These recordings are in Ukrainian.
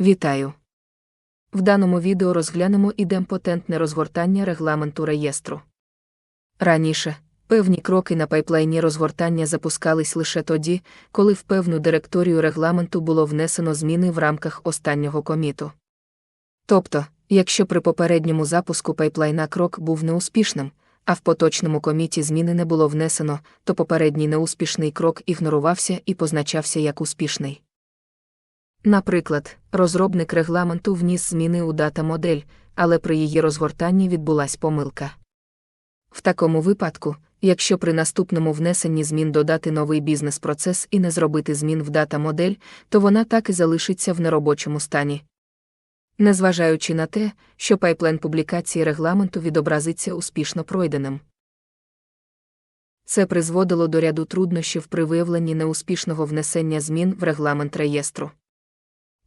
Вітаю! В даному відео розглянемо ідемпотентне розгортання регламенту реєстру. Раніше певні кроки на пайплайні розгортання запускались лише тоді, коли в певну директорію регламенту було внесено зміни в рамках останнього коміту. Тобто, якщо при попередньому запуску пайплайна крок був неуспішним, а в поточному коміті зміни не було внесено, то попередній неуспішний крок ігнорувався і позначався як успішний. Наприклад, розробник регламенту вніс зміни у дата модель, але при її розгортанні відбулась помилка. В такому випадку, якщо при наступному внесенні змін додати новий бізнес-процес і не зробити змін в дата модель, то вона так і залишиться в неробочому стані. Незважаючи на те, що пайплайн публікації регламенту відобразиться успішно пройденим. Це призводило до ряду труднощів при виявленні неуспішного внесення змін в регламент реєстру.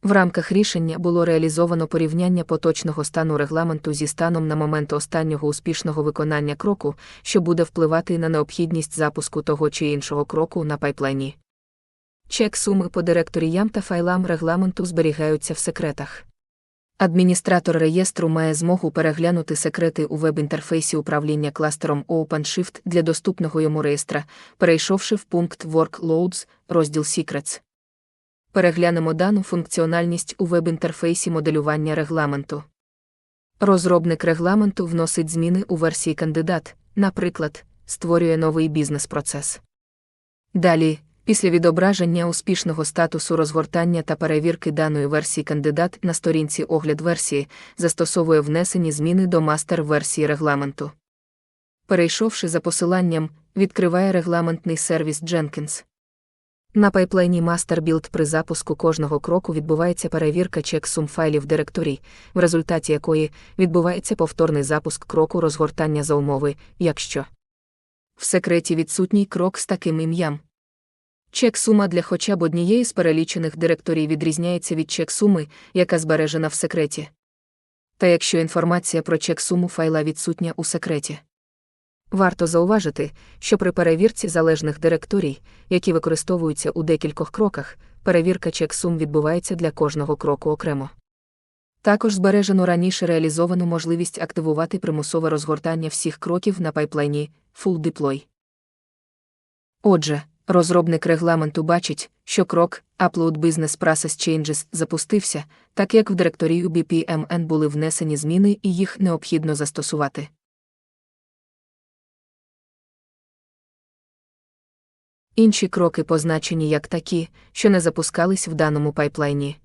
В рамках рішення було реалізовано порівняння поточного стану регламенту зі станом на момент останнього успішного виконання кроку, що буде впливати на необхідність запуску того чи іншого кроку на пайплайні. Чек суми по директоріям та файлам регламенту зберігаються в секретах. Адміністратор реєстру має змогу переглянути секрети у веб-інтерфейсі управління кластером OpenShift для доступного йому реєстра, перейшовши в пункт Workloads, розділ Secrets. Переглянемо дану функціональність у веб-інтерфейсі моделювання регламенту. Розробник регламенту вносить зміни у версії кандидат, наприклад, створює новий бізнес-процес. Далі, після відображення успішного статусу розгортання та перевірки даної версії кандидат на сторінці огляд версії застосовує внесені зміни до мастер-версії регламенту. Перейшовши за посиланням, відкриває регламентний сервіс Jenkins. На пайплейні MasterBuild при запуску кожного кроку відбувається перевірка чек-сум файлів директорій, в результаті якої відбувається повторний запуск кроку розгортання за умови, якщо в секреті відсутній крок з таким ім'ям. Чек-сума для хоча б однієї з перелічених директорій відрізняється від чек-суми, яка збережена в секреті. Та якщо інформація про чек-суму файла відсутня у секреті. Варто зауважити, що при перевірці залежних директорій, які використовуються у декількох кроках, перевірка чек-сум відбувається для кожного кроку окремо. Також збережено раніше реалізовану можливість активувати примусове розгортання всіх кроків на пайплайні Full Deploy. Отже, розробник регламенту бачить, що крок Upload Business Process Changes запустився, так як в директорію BPMN були внесені зміни і їх необхідно застосувати. Інші кроки позначені як такі, що не запускались в даному пайплайні.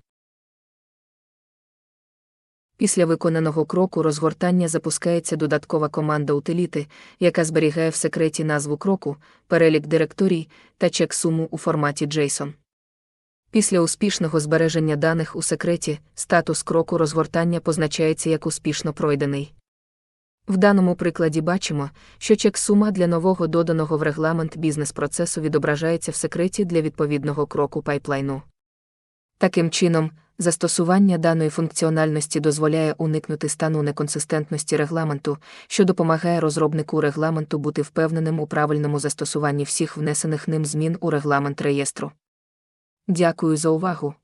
Після виконаного кроку розгортання запускається додаткова команда утиліти, яка зберігає в секреті назву кроку, перелік директорій та чек суму у форматі JSON. Після успішного збереження даних у секреті статус кроку розгортання позначається як успішно пройдений. В даному прикладі бачимо, що чек-сума для нового доданого в регламент бізнес-процесу відображається в секреті для відповідного кроку пайплайну. Таким чином, застосування даної функціональності дозволяє уникнути стану неконсистентності регламенту, що допомагає розробнику регламенту бути впевненим у правильному застосуванні всіх внесених ним змін у регламент реєстру. Дякую за увагу.